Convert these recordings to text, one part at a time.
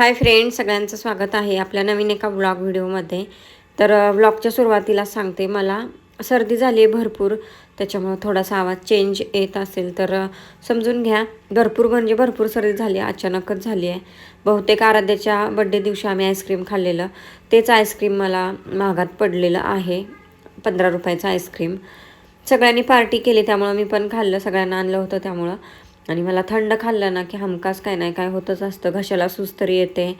Hi friend सगळ्यांचं स्वागत आहे आपल्या नवीन एका ब्लॉग व्हिडिओमध्ये. तर ब्लॉगच्या सुरुवातीला सांगते मला सर्दी झाली आहे भरपूर त्याच्यामुळं थोडासा आवाज चेंज येत असेल तर समजून घ्या. भरपूर म्हणजे भरपूर सर्दी झाली आहे अचानकच झाली आहे बहुतेक आराध्याच्या बड्डे दिवशी आम्ही आईस्क्रीम खाल्लेलं. तेच आईस्क्रीम मला महागात पडलेलं आहे पंधरा रुपयाचं आईस्क्रीम सगळ्यांनी पार्टी केली त्यामुळं मी पण खाल्लं सगळ्यांना आणलं होतं त्यामुळं. आणि मला थंड खाल्लं ना की हमखास काय नाही काय होतच असतं. घशाला सुस्तरी येते.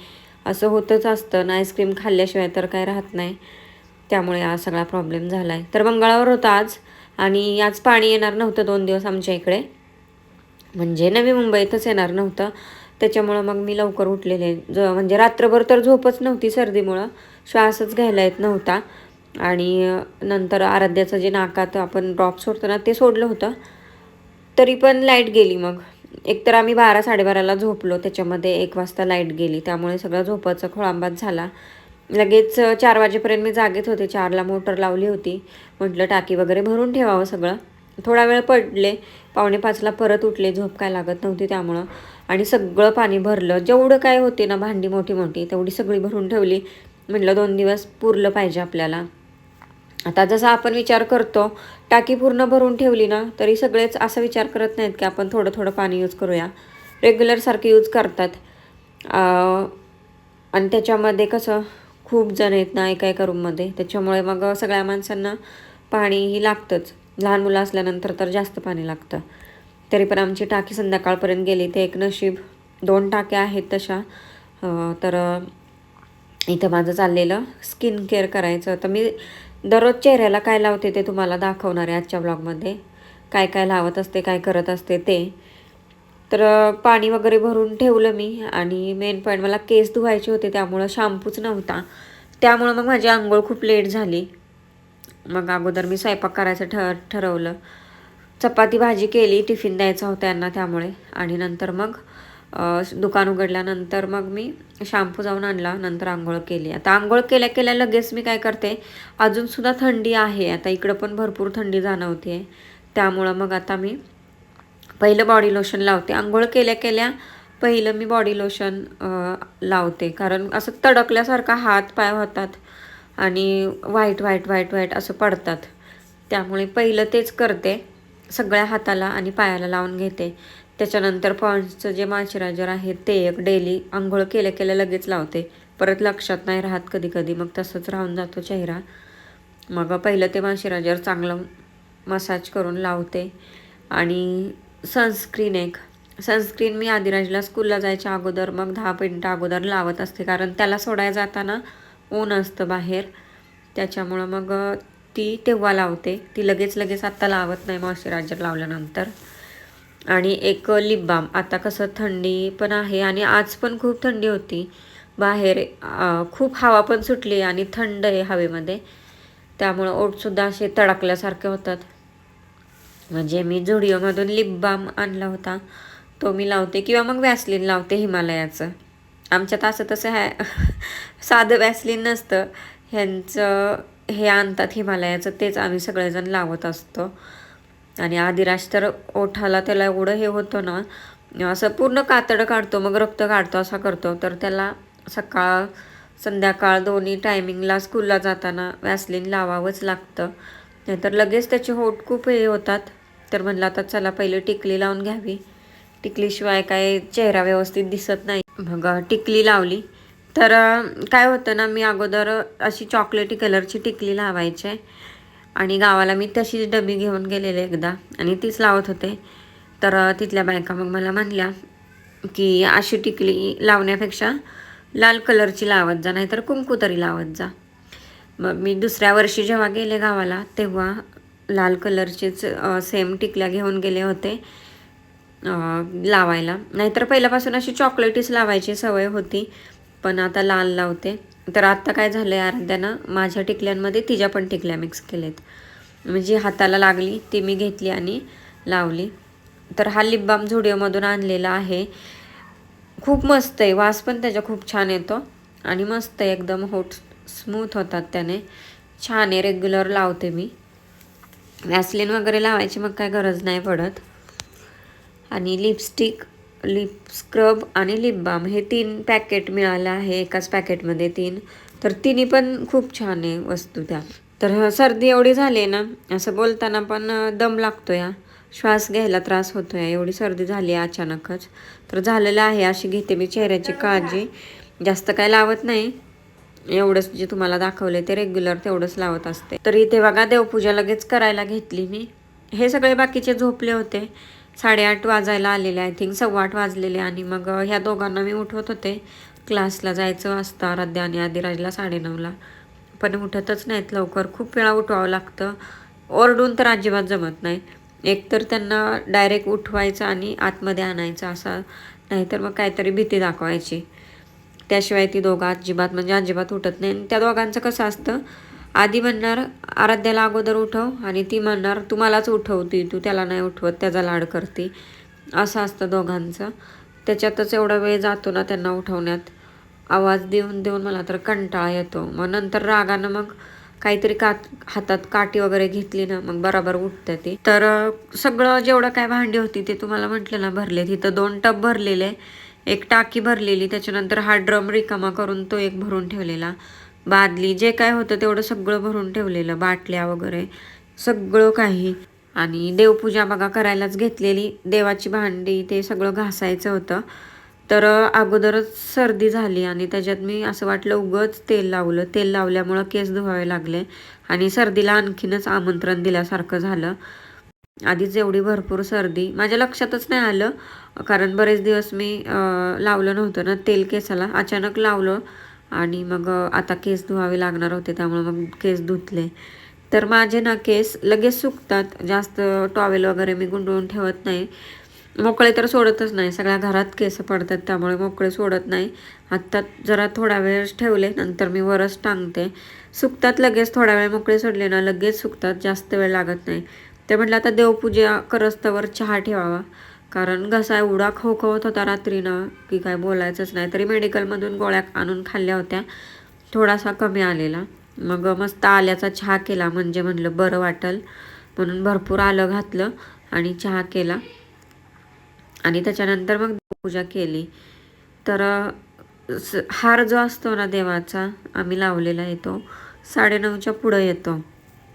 असं होतच असतं. ना आईस्क्रीम खाल्ल्याशिवाय तर काय राहत नाही. त्यामुळे हा सगळा प्रॉब्लेम झाला आहे तर मंगळावर होता आज आणि आज पाणी येणार नव्हतं दोन दिवस आमच्या इकडे. म्हणजे नवी मुंबईतच येणार नव्हतं. त्याच्यामुळं मग मी लवकर उठलेले. ज म्हणजे रात्रभर तर झोपच नव्हती सर्दीमुळं. श्वासच घ्यायला येत नव्हता. आणि नंतर आराध्याचं जे नाकात आपण ड्रॉप सोडतो ना ते सोडलं होतं. तरी पण लाइट गेली मग. एकतर आम्ही बारा साडेबाराला झोपलो त्याच्यामध्ये एक वाजता लाइट गेली. त्यामुळे सगळं झोपाचा खोळांबाच झाला. लगेच चार वाजेपर्यंत मी जागेत होते. चारला मोटर लावली होती. म्हटलं टाकी वगैरे भरून ठेवावं सगळं. थोडा वेळ पडले. पावणे पाचला परत उठले. झोप काय लागत नव्हती त्यामुळं. आणि सगळं पाणी भरलं. जेवढं काय होते ना भांडी मोठी मोठी तेवढी सगळी भरून ठेवली. म्हटलं दोन दिवस पुरलं पाहिजे आपल्याला. आता जसा आपण विचार करतो टाकी पूर्ण भरून ठेवली ना तरी सगळेच असा विचार करत नाहीत की आपण थोडं थोडं पाणी यूज करूया. रेग्युलरसारखे यूज करतात. आणि त्याच्यामध्ये कसं खूप जण आहेत ना एका एका रूममध्ये त्याच्यामुळे मग सगळ्या माणसांना पाणीही लागतंच. लहान मुलं असल्यानंतर तर जास्त पाणी लागतं. तरी पण आमची टाकी संध्याकाळपर्यंत गेली ते एक नशीब. दोन टाक्या आहेत तशा. तर इथं माझं चाललेलं स्किन केअर करायचं. तर मी दररोज चेहऱ्याला काय लावते ते तुम्हाला दाखवणार आहे आजच्या ब्लॉगमध्ये काय काय लावत असते काय करत असते ते. तर पाणी वगैरे भरून ठेवलं मी आणि मेन पॉईंट मला केस धुवायचे होते त्यामुळं शॅम्पूच नव्हता. त्यामुळं मग माझी आंघोळ खूप लेट झाली. मग अगोदर मी स्वयंपाक करायचं ठर ठरवलं. चपाती भाजी केली टिफिन द्यायचा होता यांना त्यामुळे. आणि नंतर मग दुकान उघडल्यानंतर मग मी शॅम्पू जाऊन आणला नंतर आंघोळ केली. आता आंघोळ केल्या केल्या लगेच मी काय करते अजूनसुद्धा थंडी आहे. आता इकडं पण भरपूर थंडी जाणवते त्यामुळं मग आता मी पहिलं बॉडी लोशन लावते. आंघोळ केल्या केल्या पहिलं मी बॉडी लोशन लावते. कारण असं तडकल्यासारखा हात पाय होतात आणि व्हाईट व्हाईट व्हाईट व्हाईट असं पडतात. त्यामुळे पहिलं तेच करते. सगळ्या हाताला आणि पायाला लावून घेते. त्याच्यानंतर पॉन्सचं जे मॉइश्चरायझर आहे ते एक डेली आंघोळ केल्या केल्या लगेच लावते. परत लक्षात नाही राहत कधी कधी मग तसंच राहून जातो चेहरा. मग पहिलं ते मॉइश्चरायझर चांगलं मसाज करून लावते. आणि सनस्क्रीन एक. सनस्क्रीन मी आदिराजला स्कूलला जायच्या अगोदर मग दहा मिनटं अगोदर लावत असते. कारण त्याला सोडायला जाताना ऊन असतं बाहेर. त्याच्यामुळं मग ती तेव्हा लावते. ती लगेच लगेच आत्ता लावत नाही मॉइश्चरायझर लावल्यानंतर. आणि एक लिप बाम आता कसं थंडी पण आहे आणि आज पण खूप थंडी होती. बाहेर खूप हवा पण सुटली आणि थंड आहे हवेमध्ये. त्यामुळं ओठसुद्धा असे तडकल्यासारखे होतात. म्हणजे मी झुडिओमधून लिप बाम आणला होता. तो मी लावते किंवा मग वॅसलिन लावते हिमालयाचं. आमच्यात असं तसं आहे साधं वॅसलिन नसतं. ह्यांचं हे आणतात हिमालयाचं तेच आम्ही सगळेजण लावत असतो. आणि आदिराज तर ओठाला त्याला एवढं हे होतं ना असं पूर्ण कातडं काढतो मग रक्त काढतो असा करतो. तर त्याला सकाळ संध्याकाळ दोन्ही टायमिंगला स्कूलला जाताना वॅसलिन लावावंच लागतं. नाहीतर लगेच त्याचे होठ खूप हे होतात. तर म्हणलं आता चला पहिले टिकली लावून घ्यावी. टिकलीशिवाय काय चेहरा व्यवस्थित दिसत नाही. मग टिकली लावली. तर काय होतं ना मी अगोदर अशी चॉकलेटी कलरची टिकली लावायचे. आणि गावाला मी तशीच डबी घेऊन गेलेले एकदा. आणि तीच लावत होते. तर तिथल्या बायका मग मला म्हणल्या की अशी टिकली लावण्यापेक्षा लाल कलरची लावत जा नाहीतर कुंकू तरी लावत जा. मग मी दुसऱ्या वर्षी जेव्हा गेले गावाला तेव्हा लाल कलरचेच सेम टिकल्या घेऊन गेले होते लावायला. नाहीतर पहिल्यापासून अशी चॉकलेटीच लावायची सवय होती पण आता लाल लावते. तर आत्ता काय झालं आहे अर्ध्यानं माझ्या टिकल्यांमध्ये तिच्या पण टिकल्या मिक्स केलेत म्हणजे हाताला लागली ती मी घेतली आणि लावली. तर हा लिप बाम झुडिओमधून आणलेला आहे. खूप मस्त आहे वास पण त्याचा खूप छान येतो. आणि मस्त आहे एकदम होट स्मूथ होतात त्याने. छान आहे रेग्युलर लावते मी. वॅसलिन वगैरे लावायची मग काय गरज नाही पडत. आणि लिपस्टिक लिप स्क्रब आणि लिप बाम हे तीन पॅकेट मिळालं आहे एकाच पॅकेटमध्ये तीन. तर तिन्ही पण खूप छान आहे वस्तू त्या. तर सर्दी एवढी झाली आहे ना असं बोलताना पण दम लागतो या श्वास घ्यायला त्रास होतो आहे एवढी सर्दी झाली आहे अचानकच. तर झालेलं आहे अशी घेते मी चेहऱ्याची काळजी. जास्त काय लावत नाही. एवढंच जे तुम्हाला दाखवले ते रेग्युलर तेवढंच लावत असते. तर इथे बघा देवपूजा लगेच करायला घेतली मी. हे सगळे बाकीचे झोपले होते. साडेआठ वाजायला आलेले आय थिंक सव्वा आठ वाजलेले आणि मग ह्या दोघांना मी उठवत होते. क्लासला जायचं असतं आराध्या आणि आदिराजला साडेनऊला. पण उठतच नाहीत लवकर. खूप वेळा उठवावं लागतं. ओरडून तर अजिबात जमत नाही. एक तर त्यांना डायरेक्ट उठवायचं आणि आतमध्ये आणायचं असं नाहीतर मग काहीतरी भीती दाखवायची. त्याशिवाय ती दोघं अजिबात म्हणजे अजिबात उठत नाही. आणि त्या दोघांचं कसं असतं आधी म्हणणार आराध्याला अगोदर उठव आणि ती म्हणणार तू मलाच उठवती तू त्याला नाही उठवत त्याचा लाड करते. असं असतं दोघांचं. त्याच्यातच एवढा वेळ जातो ना त्यांना उठवण्यात. आवाज देऊन देऊन मला तर कंटाळा येतो. मग नंतर रागानं मग काहीतरी कात हातात काठी वगैरे घेतली ना मग बरोबर उठते ती. तर सगळं जेवढं काय भांडी होती ते तुम्हाला म्हटलं ना भरले तिथं दोन टब भरलेले एक टाकी भरलेली त्याच्यानंतर हा ड्रम रिकामा करून तो एक भरून ठेवलेला. बादली जे काय होतं तेवढं सगळं भरून ठेवलेलं बाटल्या वगैरे सगळं काही. आणि देवपूजा बघा करायलाच घेतलेली देवाची भांडी ते सगळं घासायचं होतं. तर अगोदरच सर्दी झाली आणि त्याच्यात मी असं वाटलं उगंच तेल लावलं. तेल लावल्यामुळं केस धुवावे लागले आणि सर्दीला आणखीनच आमंत्रण दिल्यासारखं झालं. आधीच एवढी भरपूर सर्दी. माझ्या लक्षातच नाही आलं कारण बरेच दिवस मी लावलं नव्हतं ना तेल केसाला. अचानक लावलं आणि मग आता केस धुवावे लागणार होते त्यामुळे मग केस धुतले. तर माझे ना केस लगेच सुकतात जास्त टॉवेल वगैरे मी गुंडळून ठेवत नाही. मोकळे तर सोडतच नाही सगळ्या घरात केस पडतात त्यामुळे मोकळे सोडत नाही. आत्ता जरा थोडा वेळ ठेवले नंतर मी वरच टांगते. सुकतात लगेच थोडा वेळ मोकळे सोडले ना लगेच सुकतात जास्त वेळ लागत नाही. ते म्हटलं आता देवपूजा करस्तवर चहा ठेवावा. कारण घसा एवढा खोखवत होता रात्रीनं की काय बोलायचंच नाही. तरी मेडिकलमधून गोळ्या आणून खाल्ल्या होत्या. थोडासा कमी आलेला. मग मस्त आल्याचा चहा केला. म्हणजे म्हणलं बरं वाटल. म्हणून भरपूर आलं घातलं आणि चहा केला. आणि त्याच्यानंतर मग पूजा केली. तर हार जो असतो ना देवाचा आम्ही लावलेला येतो साडेनऊच्या पुढं येतो.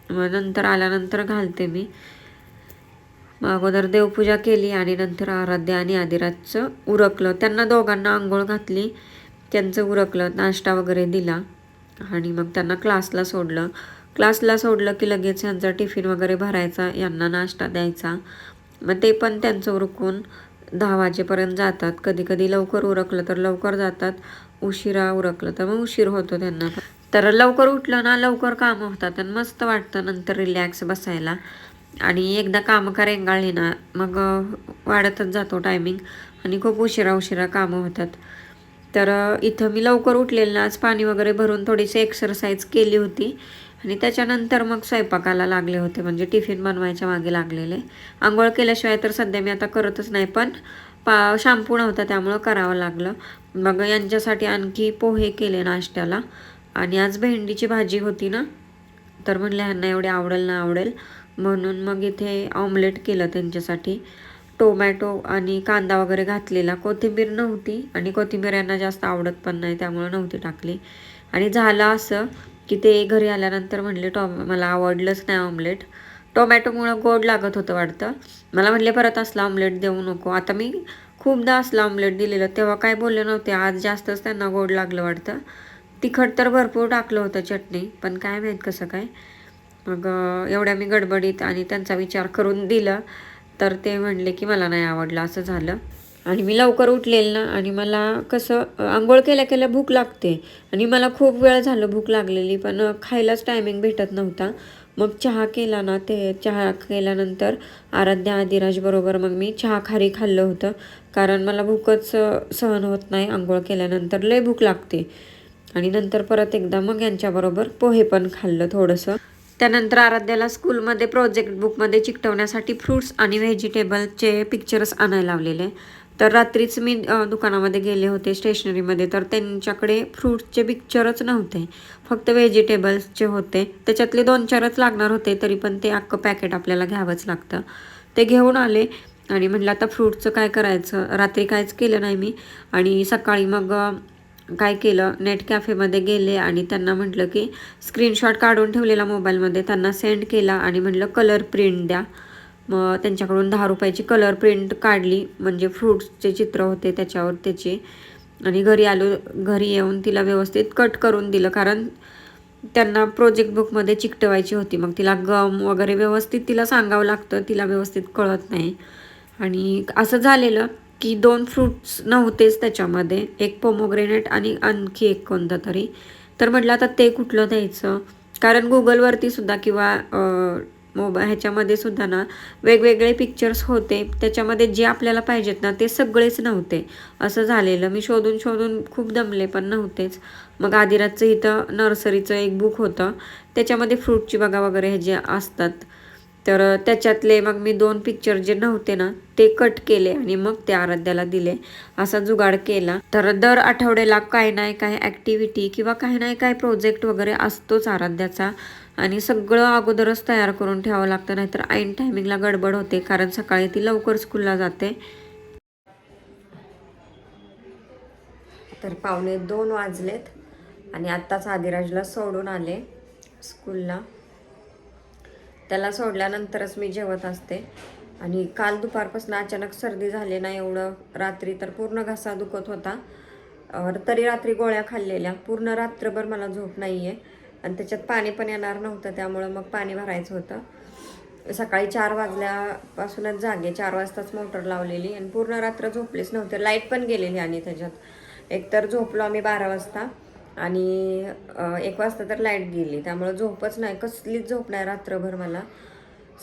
मग नंतर आल्यानंतर घालते मी. मग अगोदर देवपूजा केली आणि नंतर आराध्या आणि आदिराजचं उरकलं. त्यांना दोघांना आंघोळ घातली त्यांचं उरकलं नाश्ता वगैरे दिला आणि मग त्यांना क्लासला सोडलं. क्लासला सोडलं की लगेच यांचा टिफिन वगैरे भरायचा यांना नाश्ता द्यायचा. मग ते पण त्यांचं उरकून दहा वाजेपर्यंत जातात. कधी कधी लवकर उरकलं तर लवकर जातात. उशिरा उरकलं तर मग उशीर होतो त्यांना. तर लवकर उठलं ना लवकर कामं होतात आणि मस्त वाटतं नंतर रिलॅक्स बसायला. आणि एकदा कामं करेंगाळली ना मग वाढतच जातो टायमिंग आणि खूप उशिरा उशिरा कामं होतात. तर इथं मी लवकर उठलेलं ना आज पाणी वगैरे भरून थोडीशी एक्सरसाइज केली होती. आणि त्याच्यानंतर मग स्वयंपाकाला लागले होते म्हणजे टिफिन बनवायच्या मागे लागलेले. आंघोळ केल्याशिवाय तर सध्या मी आता करतच नाही पण पा शॅम्पू नव्हता त्यामुळं करावं लागलं. मग यांच्यासाठी आणखी पोहे केले नाश्त्याला. आणि आज भेंडीची भाजी होती ना तर म्हणलं ह्यांना एवढी आवडेल ना आवडेल. म्हणून मग इथे ऑमलेट केलं त्यांच्यासाठी. टोमॅटो आणि कांदा वगैरे घातलेला. कोथिंबीर नव्हती आणि कोथिंबीर यांना जास्त आवडत पण नाही त्यामुळे नव्हती टाकली. आणि झालं असं की ते घरी आल्यानंतर म्हणले टॉम मला आवडलंच नाही ऑमलेट टोमॅटोमुळं गोड लागत होतं वाटतं. मला म्हटले परत असलं ऑमलेट देऊ नको. आता मी खूपदा असलं ऑमलेट दिलेलं तेव्हा काय बोलले नव्हते. आज जास्तच त्यांना गोड लागलं वाटतं. तिखट तर भरपूर टाकलं होतं चटणी पण काय माहीत कसं काय. मग एवढ्या मी गडबडीत आणि त्यांचा विचार करून दिलं तर ते म्हणले की मला नाही आवडलं असं झालं. आणि मी लवकर उठलेलं ना आणि मला कसं आंघोळ केल्या केल्या भूक लागते. आणि मला खूप वेळ झालं भूक लागलेली पण खायलाच टायमिंग भेटत नव्हता. मग चहा केला ना ते चहा केल्यानंतर आराध्या आदिराजबरोबर मग मी चहा खारी खाल्लं होतं. कारण मला भूकच सहन होत नाही आंघोळ केल्यानंतर लय भूक लागते. आणि नंतर परत एकदा मग यांच्याबरोबर पोहे पण खाल्लं थोडंसं. त्यानंतर आराध्याला स्कूलमध्ये प्रोजेक्ट बुकमध्ये चिकटवण्यासाठी फ्रूट्स आणि व्हेजिटेबलचे पिक्चर्स आणायला लावलेले. तर रात्रीच मी दुकानामध्ये गेले होते स्टेशनरीमध्ये. तर त्यांच्याकडे फ्रूट्सचे पिक्चरच नव्हते. फक्त व्हेजिटेबल्सचे होते. त्याच्यातले दोन चारच लागणार होते तरी पण ते अख्खं पॅकेट आपल्याला घ्यावंच लागतं. ते घेऊन आले आणि म्हटलं आता फ्रूटचं काय करायचं? रात्री कायच केलं नाही मी. आणि सकाळी मग काय केलं नेट कॅफेमध्ये गेले आणि त्यांना म्हटलं की स्क्रीनशॉट काढून ठेवलेला मोबाईलमध्ये त्यांना सेंड केला आणि म्हटलं कलर प्रिंट द्या. मग त्यांच्याकडून दहा रुपयाची कलर प्रिंट काढली म्हणजे फ्रूट्सचे चित्र होते त्याच्यावर त्याचे. आणि घरी आलो घरी येऊन तिला व्यवस्थित कट करून दिलं कारण त्यांना प्रोजेक्ट बुकमध्ये चिकटवायची होती. मग तिला गम वगैरे व्यवस्थित तिला सांगावं लागतं तिला व्यवस्थित कळत नाही. आणि असं झालेलं. की दोन फ्रूट्स नव्हतेच त्याच्यामध्ये. एक पोमोग्रेनेट आणि आणखी एक कोणतं तरी. तर म्हटलं आता ते कुठलं द्यायचं? कारण गुगलवरती सुद्धा किंवा मोबा ह्याच्यामध्ये सुद्धा ना वेगवेगळे पिक्चर्स होते. त्याच्यामध्ये जे आपल्याला पाहिजेत ना ते सगळेच नव्हते. असं झालेलं. मी शोधून शोधून खूप दमले पण नव्हतेच. मग आदिराजचं इथं नर्सरीचं एक बुक होतं. त्याच्यामध्ये फ्रूटची बघा वगैरे हे जे असतात. तर त्याच्यातले मग मी दोन पिक्चर जे नव्हते ना ते कट केले आणि मग ते आराध्याला दिले. असा जुगाड केला. तर दर आठवड्याला काय नाही काय ॲक्टिव्हिटी किंवा काही नाही काय प्रोजेक्ट वगैरे असतोच आराध्याचा. आणि सगळं अगोदरच तयार करून ठेवावं लागतं नाहीतर ऐन टायमिंगला गडबड होते कारण सकाळी ती लवकर स्कूलला जाते. तर पावणे दोन वाजलेत आणि आत्ताच आदिराजला सोडून आले स्कूलला त्याला सोडल्यानंतरच मी जेवत असते. आणि काल दुपारपासून अचानक सर्दी झाली ना एवढं. रात्री तर पूर्ण घसा दुखत होता. तरी रात्री गोळ्या खाल्लेल्या. पूर्ण रात्रभर मला झोप नाही आहे आणि त्याच्यात पाणी पण येणार नव्हतं त्यामुळं मग पाणी भरायचं होतं. सकाळी चार वाजल्यापासूनच जागे. चार वाजताच मोटर लावलेली. आणि पूर्ण रात्र झोपलेच नव्हते. लाइट पण गेलेली आणि त्याच्यात. एकतर झोपलो आम्ही बारा वाजता. आणि एक वाजता तर लाइट गेली. त्यामुळं झोपच नाही. कसलीच झोप नाही रात्रभर मला.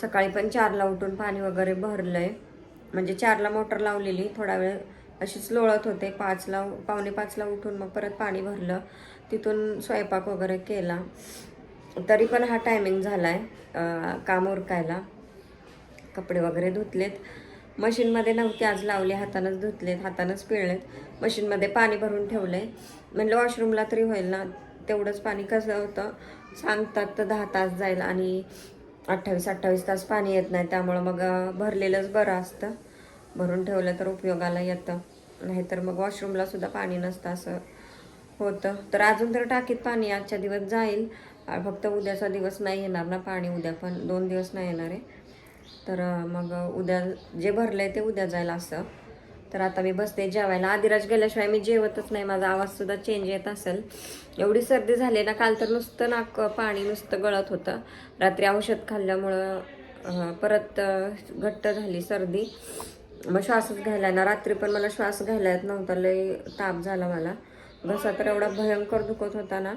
सकाळी पण चारला उठून पाणी वगैरे भरलं आहे म्हणजे चारला मोटर लावलेली. थोडा वेळ अशीच लोळत होते. पाचला पावणे पाचला उठून मग परत पाणी भरलं. तिथून स्वयंपाक वगैरे केला. तरी पण हा टायमिंग झाला आहे काम उरकायला. कपडे वगैरे धुतलेत. मशीनमध्ये नव्हते. आज लावले. हातानंच धुतलेत. हातानंच पिळलेत. मशीनमध्ये पाणी भरून ठेवलं आहे म्हणलं वॉशरूमला तरी होईल ना. तेवढंच पाणी कसं होतं? सांगतात तर दहा तास जाईल आणि अठ्ठावीस अठ्ठावीस तास पाणी येत नाही. त्यामुळं मग भरलेलंच बरं असतं. भरून ठेवलं तर उपयोगाला येतं. नाहीतर मग वॉशरूमला सुद्धा पाणी नसतं असं होतं. तर अजून तर टाकीत पाणी. आजच्या दिवस जाईल. फक्त उद्याचा दिवस नाही येणार ना पाणी. उद्या पण दोन दिवस नाही येणार आहे. तर मग उद्या जे भरलं आहे ते उद्या जाईल असं. तर आता मी बसते जेवायला. आदिराज गेल्याशिवाय मी जेवतच नाही. माझा आवाज सुद्धा चेंज येत असेल. एवढी सर्दी झाली ना काल तर नुसतं नाक पाणी नुसतं गळत होतं. रात्री औषध खाल्ल्यामुळं परत घट्ट झाली सर्दी. मग श्वासच घ्यायला ना रात्री पण मला श्वास घ्यायला येत नव्हता. लय ताप झाला मला. घसा तर एवढा भयंकर दुखत होता ना.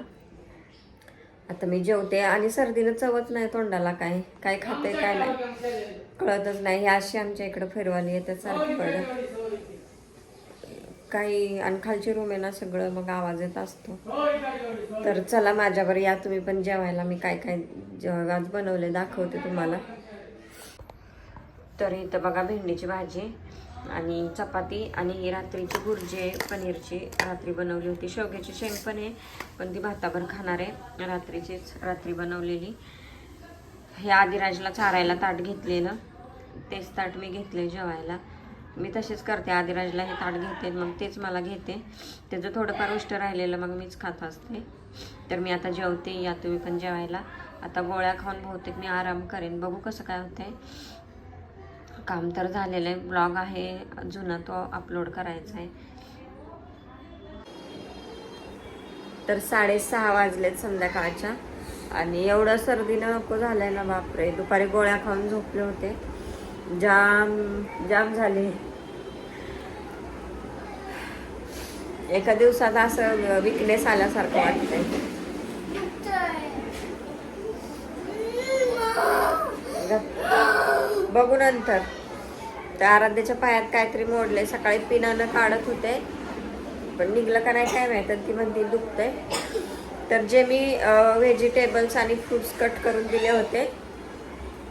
आता मी जेवते आणि सर्दीनं चवच नाही तोंडाला काय. काय खाते काय नाही. कळतच नाही. हे अशी आमच्या इकडं फिरवाली येते सारखी पडत काही आणि खालची रूम आहे ना सगळं मग आवाज येत असतो. तर चला माझ्यावर या तुम्ही पण जेवायला. मी काय काय जेवाज बनवले दाखवते तुम्हाला. तर इथं बघा भेंडीची भाजी आणि चपाती आणि ही रात्रीची भुर्जी पनीरची रात्री बनवली होती. शेवग्याची शेंग पण आहे पण ती भाताभर खाणार आहे. रात्रीचीच रात्री बनवलेली. हे आदिराजला चारायला ताट घेतलेलं. तेच ताट मी घेतले जेवायला. मी तसेच करते. आदिराजला हे ताट घेते मग तेच मला घेते. त्याचं थोडंफार उष्ट राहिलेलं मग मीच खात असते. तर मी आता जेवते या तुम्ही पण जेवायला. आता गोळ्या खाऊन बहुतेक मी आराम करेन. बघू कसं काय होतंय. काम तर झालेलं आहे. ब्लॉग आहे. जुना तो अपलोड करायचा आहे. तर साडेसहा वाजलेत संध्याकाळच्या. आणि एवढं सर्दीनं नको झालंय ना बापरे. दुपारी गोळ्या खाऊन झोपले होते. जाम जाम झाले. एका दिवसात असं विकनेस आल्यासारखं वाटतंय. बघू नंतर. त्या आराध्याच्या पायात काहीतरी मोडले सकाळी पिनानं काढत होते. पण निघलं का नाही काय माहीत. ती म्हणती दुखतंय. तर जे मी व्हेजिटेबल्स आणि फ्रुट्स कट करून दिले होते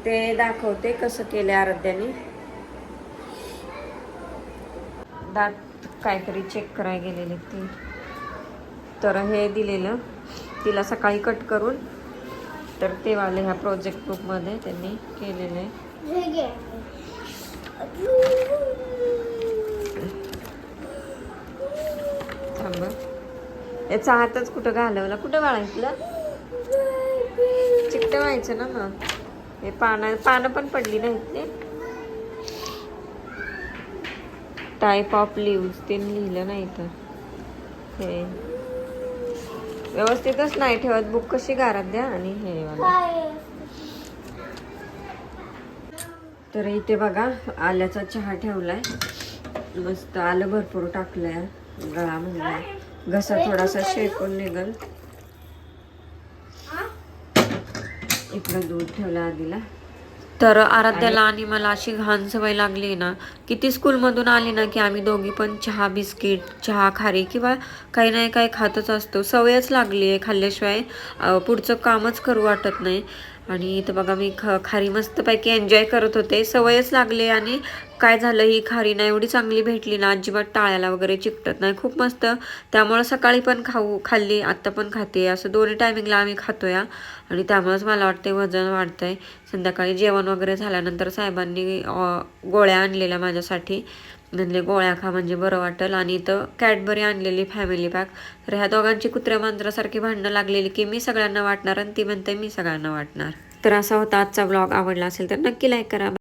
ते दाखवते कसं केले आराध्याने. दात काहीतरी चेक करायला गेलेले ते. तर हे दिलेलं. तिला सकाळी कट करून तर ते वाले ह्या प्रोजेक्ट ग्रुपमध्ये त्यांनी केलेले आहे. थांब याचा हातच कुठं घालवला? कुठं वाळायतलं चिकट व्हायचं ना मग. हे पानं पानं पण पडली नाहीत ते. टाईप ऑफ लिव्स ते लिहिलं नाही तर. हे. व्यवस्थितच नाही ठेवत. बुक कशी गारात द्या आणि हे तर इथे बघा आल्याचा चहा ठेवलाय. मस्त आलं भरपूर टाकलंय. गळा म्हणला घसा थोडासा शेकून निघल. इकडं दूध ठेवलं आधीला. तर आराध्याला आणि मला अशी घाण सवय लागली ना किती स्कूलमधून आली ना की आम्ही दोघी पण चहा बिस्किट चहा खारी किंवा काही नाही काही खातच असतो. सवयच लागली आहे खाल्ल्याशिवाय. पुढचं कामच करू वाटत नाही. आणि इथं बघा मी ख खारी मस्तपैकी एन्जॉय करत होते. सवयच लागली आणि काय झालं ही खारी ना एवढी चांगली भेटली ना अजिबात टाळ्याला वगैरे चिकटत नाही. खूप मस्त. त्यामुळं सकाळी पण खाऊ खाल्ली आत्ता पण खाते. असं दोन्ही टायमिंगला आम्ही खातो या आणि त्यामुळेच मला वाटते वजन वाढतंय. संध्याकाळी जेवण वगैरे झाल्यानंतर साहेबांनी गोळ्या आणलेल्या माझ्यासाठी. म्हणले गोळ्या खा म्हणजे बरं वाटेल. आणि इथं कॅडबरी आणलेली फॅमिली पॅक तर ह्या दोघांची कुत्र्या मांजरासारखी भांडणं लागलेली की मी सगळ्यांना वाटणार आणि ती म्हणते मी सगळ्यांना वाटणार. तर असा होता आजचा ब्लॉग आवडला असेल तर नक्की लाईक करा.